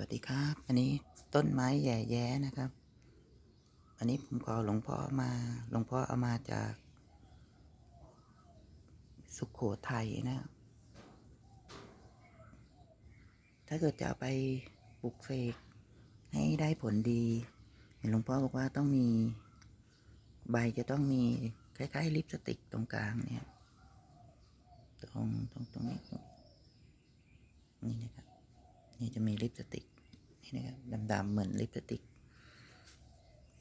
วัสดีครับ อันนี้ต้นไม้แย่แย้นะครับ อันนี้ผมขอหลวงพ่อมา หลวงพ่อเอามาจาก สุขโขทัยนะครับถ้าเกิดจะไปปลูกเสกให้ได้ผลดีเห็นหลวงพ่อบอกว่าต้องมีใบจะต้องมีคล้ายๆลิปสติกตรงกลางเนี่ย ตรงตรงตรงนี้ จะมีลิปสติกนี่นะครับดำๆเหมือนลิปสติก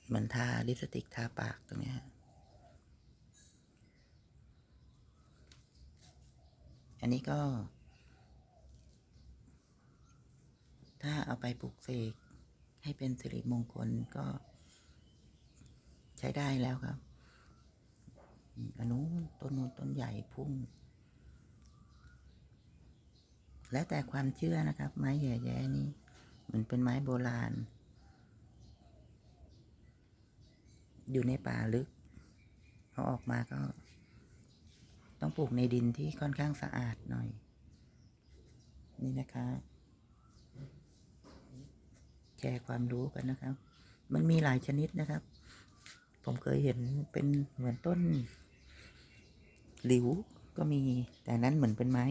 เหมือนทาลิปสติกทาปากตรงนี้ฮะอันนี้ก็ ถ้าเอาไปปลูกเสกให้เป็นสิริมงคลก็ใช้ได้แล้วครับอืมอันนู้นต้นนู้นต้นใหญ่พุ่ง แล้วแต่ความเชื่อนะครับ ไม้แย่แย่ๆนี้เหมือนเป็นไม้โบราณ อยู่ในป่าลึกเอาออกมาก็ ต้องปลูกในดินที่ค่อนข้างสะอาดหน่อย นี่นะครับแชร์ความรู้กันนะครับ มันมีหลายชนิดนะครับ ผมเคยเห็นเป็นเหมือนต้น หลิวก็มีแต่นั้นเหมือนเป็นไม้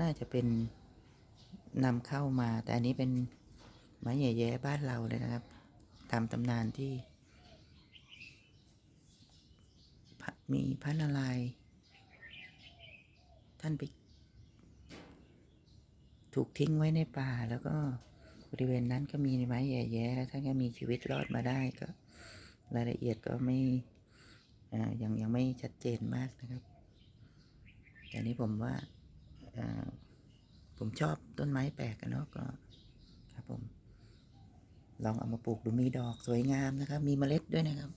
น่าจะเป็นนำเข้ามา แต่อันนี้เป็นไม้แย่ๆบ้านเราเลยนะครับตามตำนานที่ มีพระนารายณ์ท่านไปถูกทิ้งไว้ในป่า แล้วก็บริเวณนั้นก็มีไม้แย่ๆแล้วท่านก็มีชีวิตรอดมาได้ก็ รายละเอียดก็ไม่อ่ายังยังไม่ชัดเจนมากนะครับ แต่นี้ผมว่า ผมชอบต้นไม้แปลกกันเนาะก็ครับผม ลองเอามาปลูกดูมีดอกสวยงามนะครับ มีเมล็ดด้วยนะครับ